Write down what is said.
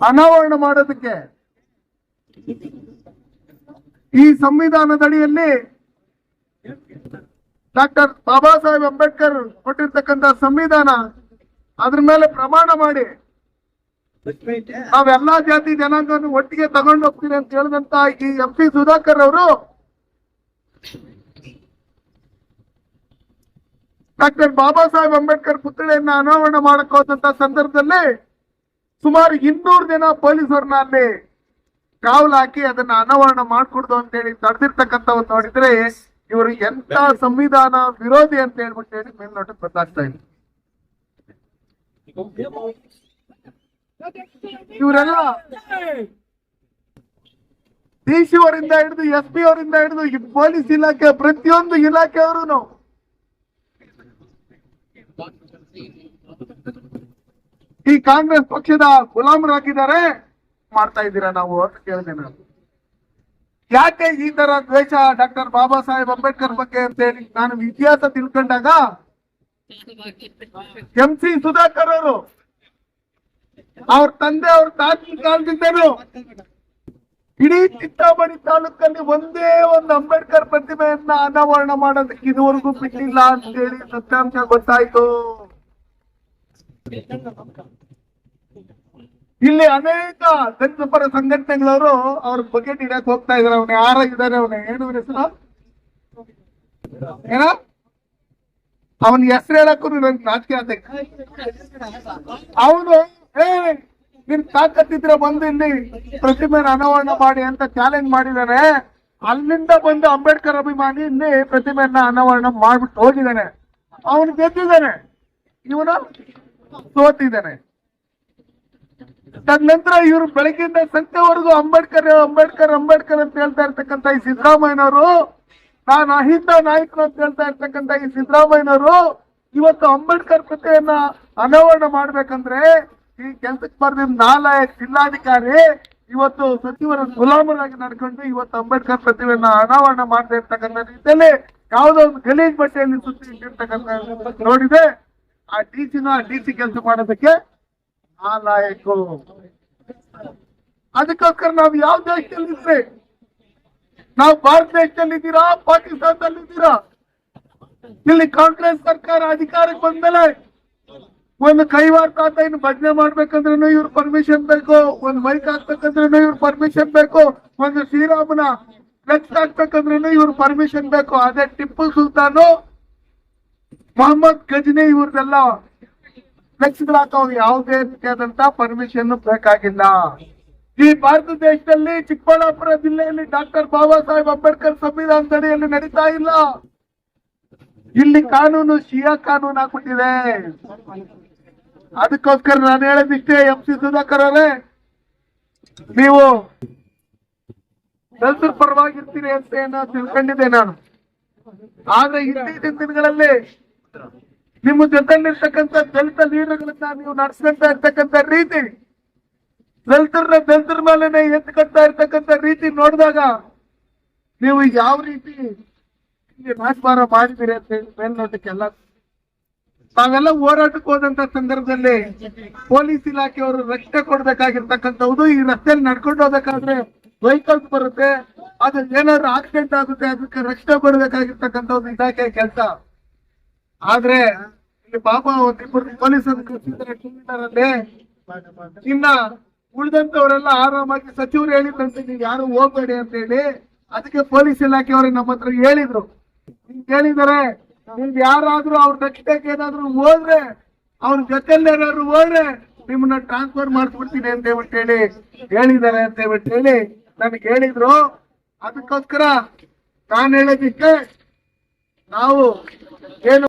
ಅನಾವರಣ ಮಾಡೋದಕ್ಕೆ. ಈ ಸಂವಿಧಾನದಡಿಯಲ್ಲಿ ಡಾಕ್ಟರ್ ಬಾಬಾ ಸಾಹೇಬ್ ಅಂಬೇಡ್ಕರ್ ಕೊಟ್ಟಿರ್ತಕ್ಕಂಥ ಸಂವಿಧಾನ ಅದ್ರ ಮೇಲೆ ಪ್ರಮಾಣ ಮಾಡಿ ನಾವೆಲ್ಲಾ ಜಾತಿ ಜನಾಂಗವನ್ನು ಒಟ್ಟಿಗೆ ತಗೊಂಡು ಹೋಗ್ತೀವಿ ಅಂತ ಹೇಳಿದಂತ ಈ ಎಂ ಪಿ ಸುಧಾಕರ್ ಅವರು ಡಾಕ್ಟರ್ ಬಾಬಾ ಸಾಹೇಬ್ ಅಂಬೇಡ್ಕರ್ ಪುತ್ಥಳಿಯನ್ನ ಅನಾವರಣ ಮಾಡಕ್ಕೋದಂತ ಸಂದರ್ಭದಲ್ಲಿ ಸುಮಾರು ಇನ್ನೂರು ಜನ ಪೊಲೀಸರನ್ನ ಅಲ್ಲಿ ಕಾವಲು ಹಾಕಿ ಅದನ್ನ ಅನಾವರಣ ಮಾಡ್ಕೊಡ್ದು ಅಂತ ಹೇಳಿ ತಡೆದಿರ್ತಕ್ಕಂಥವ್ ನೋಡಿದ್ರೆ ಇವರು ಎಂತ ಸಂವಿಧಾನ ವಿರೋಧಿ ಅಂತ ಹೇಳ್ಬಿಟ್ಟು ಹೇಳಿ ಮೇಲ್ನೋಟಕ್ಕೆ ಬದಲಾಗ್ತಾ ಇದೆ ಇವರೆಲ್ಲ ಡಿ ಸಿ ಅವರಿಂದ ಹಿಡಿದು ಎಸ್ ಪಿ ಅವರಿಂದ ಹಿಡಿದು ಪೊಲೀಸ್ ಇಲಾಖೆ, ಪ್ರತಿಯೊಂದು ಇಲಾಖೆಯವರು ಈ ಕಾಂಗ್ರೆಸ್ ಪಕ್ಷದ ಗುಲಾಮರಾಗಿದ್ದಾರೆ. ಮಾಡ್ತಾ ಇದ್ದೀರಾ ನಾವು ಅಂತ ಕೇಳಿದೆ ನಾನು. ಯಾಕೆ ಈ ತರ ದ್ವೇಷ ಡಾಕ್ಟರ್ ಬಾಬಾ ಸಾಹೇಬ್ ಅಂಬೇಡ್ಕರ್ ಬಗ್ಗೆ ಅಂತ ಹೇಳಿ ನಾನು ಇತಿಹಾಸ ತಿಳ್ಕೊಂಡಾಗ ಎಂ ಸಿ ಸುಧಾಕರ್ ಅವರು ಅವ್ರ ತಂದೆ ಅವ್ರ ತಾತನ ಕಾಲದಿಂದನು ಇಡೀ ಚಿತ್ತಾಮಣಿ ತಾಲೂಕಲ್ಲಿ ಒಂದೇ ಒಂದು ಅಂಬೇಡ್ಕರ್ ಪ್ರತಿಮೆಯನ್ನ ಅನಾವರಣ ಮಾಡೋದಕ್ಕೆ ಇದುವರೆಗೂ ಅಂತ ಹೇಳಿ ಸತ್ಯಾಂಶ ಗೊತ್ತಾಯ್ತು. ಇಲ್ಲಿ ಅನೇಕ ದಲಿತ ಪರ ಸಂಘಟನೆಗಳವರು ಅವ್ರ ಬಗ್ಗೆ ಇಡಕ್ ಹೋಗ್ತಾ ಇದಾರೆ. ಅವನು ಯಾರ ಇದ್ದಾರೆ ಅವನ ಏನು ಹೆಸರು? ಏನ? ಅವನ ಹೆಸರು ಹೇಳಕ್ಕೂ ನನ್ ನಾಚಿಕೆ ಅವನು, ಏ, ನಿನ್ ತಾಕತ್ತಿದ್ರೆ ಬಂದು ಇಲ್ಲಿ ಪ್ರತಿಮೆ ಅನಾವರಣ ಮಾಡಿ ಅಂತ ಚಾಲೆಂಜ್ ಮಾಡಿದಾನೆ. ಅಲ್ಲಿಂದ ಬಂದು ಅಂಬೇಡ್ಕರ್ ಅಭಿಮಾನಿ ಇಲ್ಲಿ ಪ್ರತಿಮೆಯನ್ನ ಅನಾವರಣ ಮಾಡ್ಬಿಟ್ಟು ಹೋಗಿದ್ದಾನೆ ಅವನು ಗೆದ್ದಿದ್ದಾನೆ. ಇವನು ಸೋತಿದ್ದಾನೆ. ತದನಂತರ ಇವರು ಬೆಳಗ್ಗೆಯಿಂದ ಸಂಜೆವರೆಗೂ ಅಂಬೇಡ್ಕರ್ ಅಂಬೇಡ್ಕರ್ ಅಂಬೇಡ್ಕರ್ ಅಂತ ಹೇಳ್ತಾ ಇರ್ತಕ್ಕಂತ ಈ ಸಿದ್ದರಾಮಯ್ಯನವರು ನಾನು ಅಹಿಂದ ನಾಯಕರು ಅಂತ ಹೇಳ್ತಾ ಇರ್ತಕ್ಕಂತ ಈ ಸಿದ್ದರಾಮಯ್ಯನವರು ಇವತ್ತು ಅಂಬೇಡ್ಕರ್ ಕೃತಿಯನ್ನ ಅನಾವರಣ ಮಾಡ್ಬೇಕಂದ್ರೆ ಈ ಕೆಲ್ಸಕ್ಕೆ ಬರ್ದಿದ್ದ ನಾಲಾಯಕ್ ಜಿಲ್ಲಾಧಿಕಾರಿ ಇವತ್ತು ಸಚಿವರ ಗುಲಾಮರಾಗಿ ನಡ್ಕೊಂಡು ಇವತ್ತು ಅಂಬೇಡ್ಕರ್ ಪ್ರತಿಮೆಯನ್ನ ಅನಾವರಣ ಮಾಡದೇ ಇರ್ತಕ್ಕಂಥ ರೀತಿಯಲ್ಲಿ ಯಾವುದೋ ಒಂದು ಗಲೀಜ್ ಬಟ್ಟೆಯಲ್ಲಿ ಸುತ್ತಿ ಇಟ್ಟಿರ್ತಕ್ಕಂಥ ನೋಡಿದೆ. ಆ ಡಿ ಸಿನ ಆ ಡಿ ಸಿ ಕೆಲಸ ಮಾಡೋದಕ್ಕೆ ಆ ನಾಲಾಯಕು ಅದಕ್ಕೋಸ್ಕರ ನಾವು ಯಾವ ದೇಶದಲ್ಲಿ ಇದ್ರೆ ನಾವು ಭಾರತ ದೇಶದಲ್ಲಿ ಇದ್ದೀರಾ ಪಾಕಿಸ್ತಾನದಲ್ಲಿ ಇದ್ದೀರಾ ಇಲ್ಲಿ ಕಾಂಗ್ರೆಸ್ ಸರ್ಕಾರ ಅಧಿಕಾರಕ್ಕೆ ಬಂದ್ಮೇಲೆ ಒಂದು ಕೈವಾರ ತಾತ ಇನ್ನು ಭಜನೆ ಮಾಡ್ಬೇಕಂದ್ರೂ ಇವ್ರ ಪರ್ಮಿಷನ್ ಬೇಕು, ಒಂದು ಮೈಕ್ ಹಾಕ್ಬೇಕಂದ್ರೂ ಇವ್ರ ಪರ್ಮಿಷನ್ ಬೇಕು, ಒಂದು ಶ್ರೀರಾಮನ ಫ್ಲೆಕ್ಸ್ ಹಾಕ್ಬೇಕಂದ್ರೂ ಇವ್ರ ಪರ್ಮಿಷನ್ ಬೇಕು. ಅದೇ ಟಿಪ್ಪು ಸುಲ್ತಾನು ಮೊಹಮ್ಮದ್ ಗಜ್ನಿ ಇವ್ರದೆಲ್ಲ ಫ್ಲೆಕ್ಸಿಬಲ್ ಹಾಕೋ ಯಾವುದೇ ರೀತಿಯಾದಂತ ಪರ್ಮಿಷನ್ ಬೇಕಾಗಿಲ್ಲ. ಈ ಭಾರತ ದೇಶದಲ್ಲಿ ಚಿಕ್ಕಬಳ್ಳಾಪುರ ಜಿಲ್ಲೆಯಲ್ಲಿ ಡಾಕ್ಟರ್ ಬಾಬಾ ಸಾಹೇಬ್ ಅಂಬೇಡ್ಕರ್ ಸಂವಿಧಾನದಡಿಯಲ್ಲಿ ನಡೀತಾ ಇಲ್ಲ. ಇಲ್ಲಿ ಕಾನೂನು, ಶಿಯಾ ಕಾನೂನು ಆಗ್ಬಿಟ್ಟಿದೆ. ಅದಕ್ಕೋಸ್ಕರ ನಾನು ಹೇಳೋದಿಷ್ಟೇ, ಎಂ ಸಿ ಸುಧಾಕರ್ ಅವರೇ, ನೀವು ದಲಿತರ ಪರವಾಗಿರ್ತೀರಿ ಅಂತ ಏನೋ ತಿಳ್ಕೊಂಡಿದ್ದೆ ನಾನು. ಆದ್ರೆ ಇತ್ತೀಚಿನ ದಿನಗಳಲ್ಲಿ ನಿಮ್ಮ ಜೊತೆಲಿರ್ತಕ್ಕಂಥ ದಲಿತ ಲೀಡರ್ಗಳನ್ನ ನೀವು ನಡೆಸ್ಕೊಂತ ಇರ್ತಕ್ಕಂಥ ರೀತಿ, ದಲಿತರನ್ನ ದಲಿತರ ಮೇಲೆನೆ ಎತ್ಕೊಳ್ತಾ ಇರ್ತಕ್ಕಂಥ ರೀತಿ ನೋಡಿದಾಗ ನೀವು ಯಾವ ರೀತಿ ನಾಶಮಾರ ಮಾಡಿದಿರಿ ಅಂತ ಹೇಳಿ ಮೇಲ್ನೋಟಕ್ಕೆಲ್ಲ. ತಾವೆಲ್ಲ ಹೋರಾಟಕ್ಕೆ ಹೋದಂತ ಸಂದರ್ಭದಲ್ಲಿ ಪೊಲೀಸ್ ಇಲಾಖೆಯವರು ರಕ್ಷಣೆ ಕೊಡ್ಬೇಕಾಗಿರ್ತಕ್ಕಂಥದ್ದು ಈ ರಸ್ತೆಯಲ್ಲಿ ನಡ್ಕೊಂಡು ಹೋಗ್ಬೇಕಾದ್ರೆ ವೆಹಿಕಲ್ಸ್ ಬರುತ್ತೆ, ಅದು ಏನಾದ್ರು ಆಕ್ಸಿಡೆಂಟ್ ಆಗುತ್ತೆ, ಅದಕ್ಕೆ ರಕ್ಷಣೆ ಕೊಡ್ಬೇಕಾಗಿರ್ತಕ್ಕಂಥ ಒಂದು ಇಲಾಖೆ ಕೆಲಸ. ಆದ್ರೆ ಇಲ್ಲಿ ಪಾಪ ಒಂದಿಬ್ಬರು ಪೊಲೀಸರು ಕಳಿಸಿದ್ದಾರೆ ಟೂ ಇನ್ನ ಉಳಿದಂತವರೆಲ್ಲ ಆರಾಮಾಗಿ ಸಚಿವರು ಹೇಳಿದ್ರಂತೆ, ನೀವು ಯಾರು ಹೋಗ್ಬೇಡಿ ಅಂತ ಹೇಳಿ. ಅದಕ್ಕೆ ಪೊಲೀಸ್ ಇಲಾಖೆಯವರು ನಮ್ಮ ಹತ್ರ ಹೇಳಿದ್ರು. ಹೇಳಿದಾರೆ ನೀವ್ ಯಾರಾದ್ರೂ ಅವ್ರ ರಕ್ಷಣೆಗೆ ಏನಾದ್ರು ಹೋದ್ರೆ, ಅವ್ರ ಜೊತೆಲಿ ಏನಾದ್ರು ಹೋದ್ರೆ ನಿಮ್ಮನ್ನ ಟ್ರಾನ್ಸ್ಫರ್ ಮಾಡಿಸ್ಬಿಡ್ತೀನಿ ಅಂತ ಹೇಳ್ಬಿಟ್ಟು ಹೇಳಿ, ಹೇಳಿದ್ದಾರೆ ಅಂತ ಹೇಳ್ಬಿಟ್ಟು ಹೇಳಿ ನನಗೆ ಹೇಳಿದ್ರು. ಅದಕ್ಕೋಸ್ಕರ ನಾನು ಹೇಳೋದಿಕ್ಕೆ ನಾವು ಏನು